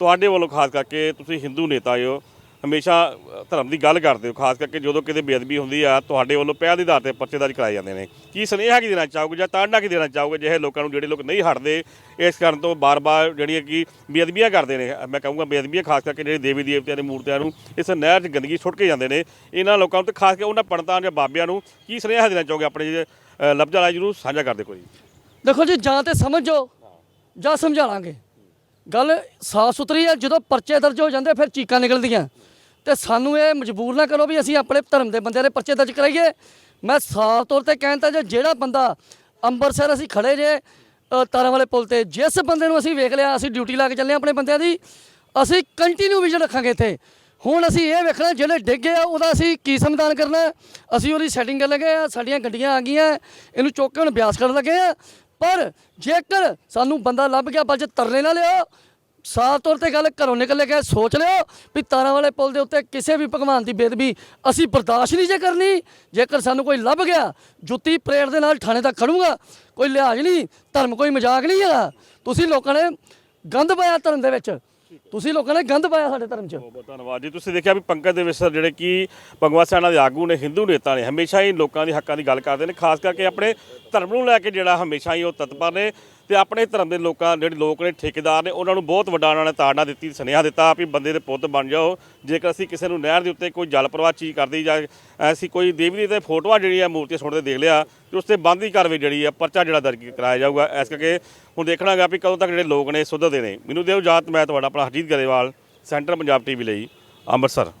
ਤੁਹਾਡੇ ਵੱਲੋਂ ਖਾਸ ਕਰਕੇ ਤੁਸੀਂ ਹਿੰਦੂ ਨੇਤਾ ਹੋ ਹਮੇਸ਼ਾ ਧਰਮ ਦੀ ਗੱਲ ਕਰਦੇ ਹੋ, ਖਾਸ ਕਰਕੇ ਜਦੋਂ ਕਿਤੇ ਬੇਅਦਬੀ ਹੁੰਦੀ ਆ, ਤੁਹਾਡੇ ਵੱਲੋਂ ਪਹਿਲ ਦੇ ਆਧਾਰ ਤੇ ਪਰਚੇ ਦਰਜ ਕਰਾਏ ਜਾਂਦੇ ਨੇ। ਕੀ ਸੁਨੇਹਾ ਕੀ ਦੇਣਾ ਚਾਹੋਗੇ ਜਾਂ ਤਾੜਨਾ ਕੀ ਦੇਣਾ ਚਾਹੋਗੇ ਜਿਹੇ ਲੋਕਾਂ ਨੂੰ ਜਿਹੜੇ ਲੋਕ ਨਹੀਂ ਹਟਦੇ, ਇਸ ਕਾਰਨ ਤੋਂ ਬਾਰ-ਬਾਰ ਜਿਹੜੀਆਂ ਕਿ ਬੇਅਦਬੀਆਂ ਕਰਦੇ ਨੇ? ਮੈਂ ਕਹੂੰਗਾ ਬੇਅਦਬੀਆਂ, ਖਾਸ ਕਰਕੇ ਜਿਹੜੇ ਦੇਵੀ ਦੇਵਤਿਆਂ ਦੇ ਮੂਰਤੀਆਂ ਨੂੰ ਇਸ ਨਹਿਰ 'ਚ ਗੰਦਗੀ ਸੁੱਟ ਕੇ ਜਾਂਦੇ ਨੇ, ਇਹਨਾਂ ਲੋਕਾਂ ਨੂੰ ਤੇ ਖਾਸ ਕਰਕੇ ਉਹਨਾਂ ਪੰਡਤਾਂ ਜਾਂ ਬਾਬਿਆਂ ਨੂੰ ਕੀ ਸੁਨੇਹਾ ਦੇਣਾ ਚਾਹੋਗੇ ਆਪਣੇ ਜਿਹੜੇ ਲਫ਼ਜ਼ਾਂ ਨਾਲ ਜਰੂਰ ਸਾਂਝਾ ਕਰਦੇ ਕੋਈ? ਦੇਖੋ ਜੀ, ਜਾਂ ਤੇ ਸਮਝੋ, ਜਾਂ ਸਮਝਾ ਲਾਂਗੇ। ਗੱਲ ਸਾਫ਼ ਸੁਥਰੀ ਹੈ ਜਦੋਂ ਪਰਚੇ ਦਰਜ ਹੋ ਜਾਂਦੇ, ਫਿਰ ਚੀਕਾਂ ਨਿਕਲਦੀਆਂ। ਤੇ ਸਾਨੂੰ ਇਹ ਮਜਬੂਰ ਨਾ ਕਰੋ ਵੀ ਅਸੀਂ ਆਪਣੇ ਧਰਮ ਦੇ ਬੰਦਿਆਂ ਦੇ ਪਰਚੇ ਦਰਜ ਕਰਾਈਏ। ਮੈਂ ਸਾਫ਼ ਤੌਰ ਤੇ ਕਹਿੰਦਾ ਜੇ ਜਿਹੜਾ ਬੰਦਾ ਅੰਮ੍ਰਿਤਸਰ ਅਸੀਂ ਖੜੇ ਜੇ ਤਾਰਾਂ ਵਾਲੇ ਪੁਲ ਤੇ, ਜਿਸ ਬੰਦੇ ਨੂੰ ਅਸੀਂ ਵੇਖ ਲਿਆ, ਅਸੀਂ ਡਿਊਟੀ ਲਾ ਕੇ ਚੱਲੇ ਹਾਂ ਆਪਣੇ ਬੰਦਿਆਂ ਦੀ, ਅਸੀਂ ਕੰਟੀਨਿਊ ਵਿਜ਼ਨ ਰੱਖਾਂਗੇ ਇੱਥੇ। ਹੁਣ ਅਸੀਂ ਇਹ ਵੇਖਣਾ, ਜਿਹੜੇ ਡਿੱਗੇ ਆ, ਉਹਦਾ ਅਸੀਂ ਕੀ ਸਮਾਧਾਨ ਕਰਨਾ ਅਸੀਂ ਉਹਦੀ ਸੈਟਿੰਗ ਕਰਨ ਲੱਗੇ ਆ, ਸਾਡੀਆਂ ਗੱਡੀਆਂ ਆ ਗਈਆਂ, ਇਹਨੂੰ ਚੁੱਕ ਕੇ ਹੁਣ ਬਿਆਸ ਕਰਨ ਲੱਗੇ ਆ। ਪਰ ਜੇਕਰ ਸਾਨੂੰ ਬੰਦਾ ਲੱਭ ਗਿਆ ਬਲ ਚ ਤਰਲੇ ਨਾ ਲਿਓ ਸਾਫ਼ ਤੌਰ ਤੇ ਗੱਲ ਘਰੋਂ ਨਿਕਲ ਕੇ ਸੋਚ ਲਿਓ ਵੀ ਤਾਰਾਂ ਵਾਲੇ ਪੁਲ ਦੇ ਉੱਤੇ ਕਿਸੇ ਵੀ ਭਗਵਾਨ ਦੀ ਬੇਦਬੀ ਅਸੀਂ ਬਰਦਾਸ਼ਤ ਨਹੀਂ ਜੇ ਕਰਨੀ। ਜੇਕਰ ਸਾਨੂੰ ਕੋਈ ਲੱਭ ਗਿਆ, ਜੁੱਤੀ ਪ੍ਰੇਡ ਦੇ ਨਾਲ ਥਾਣੇ ਤੱਕ ਖੜੂੰਗਾ, ਕੋਈ ਲਿਹਾਜ਼ ਨਹੀਂ, ਧਰਮ ਕੋਈ ਮਜ਼ਾਕ ਨਹੀਂ ਹੈਗਾ। ਤੁਸੀਂ ਲੋਕਾਂ ਨੇ ਗੰਦ ਪਾਇਆ ਧਰਮ ਦੇ ਵਿੱਚ। ਤੁਸੀਂ ਲੋਕਾਂ ਨੇ ਗੰਦ ਪਾਇਆ ਸਾਡੇ ਧਰਮ 'ਚ। ਬਹੁਤ ਧੰਨਵਾਦ ਜੀ। ਤੁਸੀਂ ਦੇਖਿਆ ਵੀ ਪੰਕਜ ਦੇ ਵਿਸਰ ਜਿਹੜੇ ਕਿ ਭਗਵਤ ਸੈਨਾ ਦੇ ਆਗੂ ਨੇ, ਹਿੰਦੂ ਨੇਤਾ ਨੇ, ਹਮੇਸ਼ਾ ਹੀ ਲੋਕਾਂ ਦੇ ਹੱਕਾਂ ਦੀ ਗੱਲ ਕਰਦੇ ਨੇ, ਖਾਸ ਕਰਕੇ ਆਪਣੇ ਧਰਮ ਨੂੰ ਲੈ ਕੇ ਜਿਹੜਾ ਹਮੇਸ਼ਾ ਹੀ ਉਹ ਤਤਪਰ ਨੇ। ਤੇ ਆਪਣੇ ਧਰਮ ਦੇ ਲੋਕਾਂ, ਜਿਹੜੇ ਲੋਕ ਨੇ, ਠੇਕੇਦਾਰ ਨੇ, ਉਹਨਾਂ ਨੂੰ ਬਹੁਤ ਵੱਡਾ ਉਹਨਾਂ ਨੇ ਤਾੜਨਾ ਦਿੱਤੀ, ਸੁਨੇਹਾ ਦਿੱਤਾ ਵੀ ਬੰਦੇ ਦੇ ਪੁੱਤ ਬਣ ਜਾਓ। ਜੇਕਰ ਅਸੀਂ ਕਿਸੇ ਨੂੰ ਨਹਿਰ ਦੇ ਉੱਤੇ ਕੋਈ ਜਲ ਪ੍ਰਵਾਹ ਚੀਜ਼ ਕਰਦੀ ਜਾਂ ਅਸੀਂ ਕੋਈ ਦੇਵੀ ਦੀ ਤੇ ਫੋਟੋਆਂ ਜਿਹੜੀਆਂ ਮੂਰਤੀਆਂ ਸੁੱਟਦੇ ਦੇਖ ਲਿਆ, ਤੇ ਉਸ ਤੇ ਬੰਦ ਹੀ ਕਾਰਵਾਈ ਜਿਹੜੀ ਆ, ਪਰਚਾ ਜਿਹੜਾ ਦਰਜ ਕਰਾਇਆ ਜਾਊਗਾ। ਇਸ ਕਰਕੇ ਹੁਣ ਦੇਖਣਾ ਹੈਗਾ ਵੀ ਕਦੋਂ ਤੱਕ ਜਿਹੜੇ ਲੋਕ ਨੇ ਸੁਧਰਦੇ ਨੇ। ਮੈਨੂੰ ਦਿਓ ਇਜਾਜ਼ਤ ਮੈਂ ਤੁਹਾਡਾ ਆਪਣਾ ਹਰਜੀਤ ਗਰੇਵਾਲ, ਸੈਂਟਰ ਪੰਜਾਬ ਟੀਵੀ ਲਈ, ਅੰਮ੍ਰਿਤਸਰ।